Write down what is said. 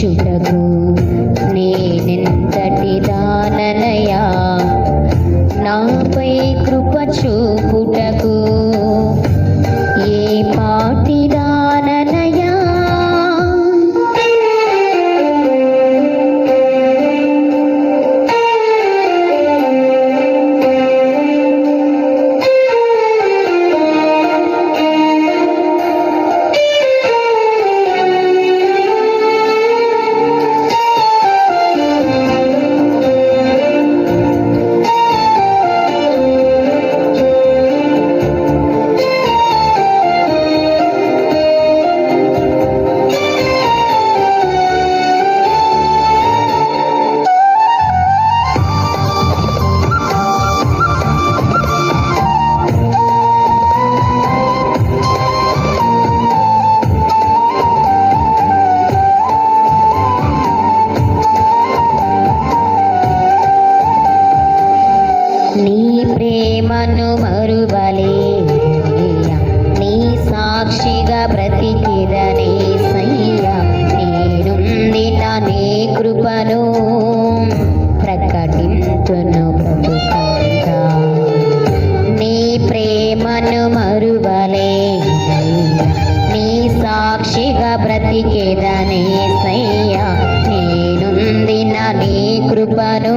శుభ్రతో బ్రతికిరనే సయ్యా నేనుందిట నీ కృపను ప్రకటించును బ్రతుకంతా. నీ ప్రేమను మరువలే నీ సాక్షిగా బ్రతికేదనే సయ్యా నేనుందిన నీ కృపను